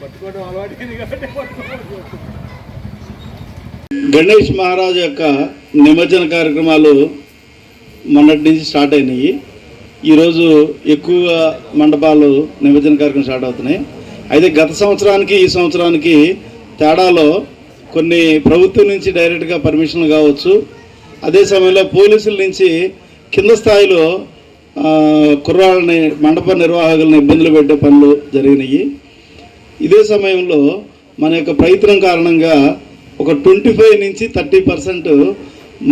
పట్టుకోవడం అలవాటు కాబట్టి గణేష్ మహారాజు యొక్క నిమజ్జన కార్యక్రమాలు మొన్నటి నుంచి స్టార్ట్ అయినాయి. ఈరోజు ఎక్కువగా మండపాలు నిమజ్జన కార్యక్రమం స్టార్ట్ అవుతున్నాయి. అయితే గత సంవత్సరానికి ఈ సంవత్సరానికి తేడాలో కొన్ని ప్రభుత్వం నుంచి డైరెక్ట్గా పర్మిషన్లు కావచ్చు. అదే సమయంలో పోలీసుల నుంచి కింద స్థాయిలో కుర్రాళ్ళని మండప నిర్వాహకులను ఇబ్బందులు పెట్టే పనులు జరిగినాయి. ఇదే సమయంలో మన యొక్క ప్రయత్నం కారణంగా ఒక ట్వంటీ ఫైవ్ నుంచి థర్టీ పర్సెంట్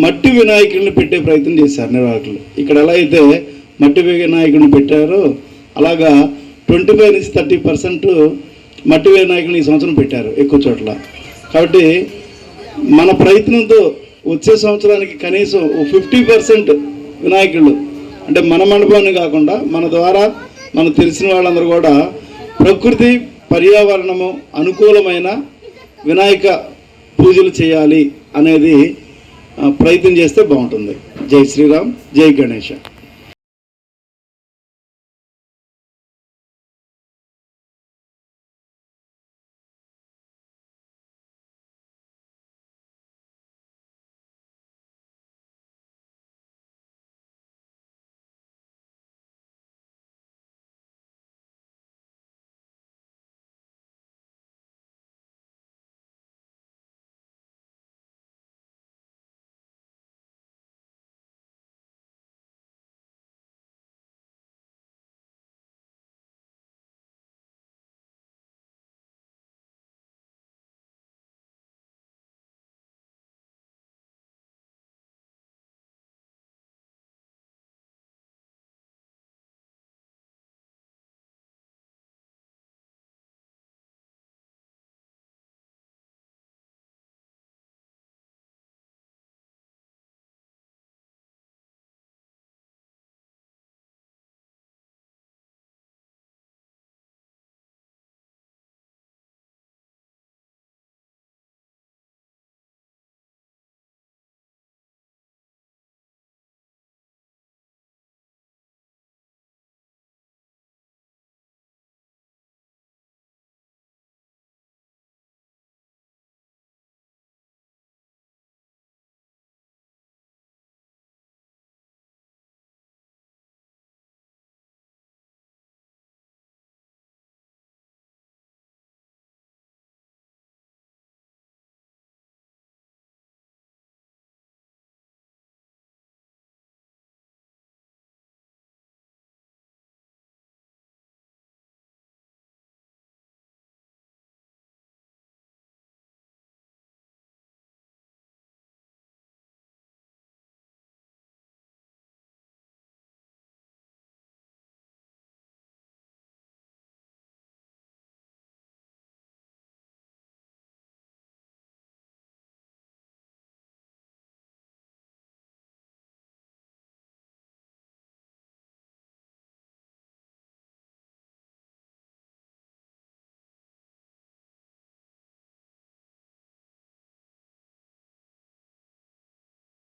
మట్టి వినాయకుడిని పెట్టే ప్రయత్నం చేశారు నిర్వాహకులు. ఇక్కడ ఎలా అయితే మట్టి వినాయకుడిని పెట్టారో అలాగా ట్వంటీ ఫైవ్ నుంచి థర్టీ పర్సెంట్ మట్టి వినాయకుడిని ఈ సంవత్సరం పెట్టారు ఎక్కువ చోట్ల. కాబట్టి మన ప్రయత్నంతో వచ్చే సంవత్సరానికి కనీసం ఫిఫ్టీ పర్సెంట్ వినాయకుళ్ళు అంటే మన మండపాన్ని కాకుండా మన ద్వారా మనకు తెలిసిన వాళ్ళందరూ కూడా ప్రకృతి పర్యావరణము అనుకూలమైన వినాయక పూజలు చేయాలి అనేది ప్రయత్నం చేస్తే బాగుంటుంది. జై శ్రీరామ్ జై గణేష్.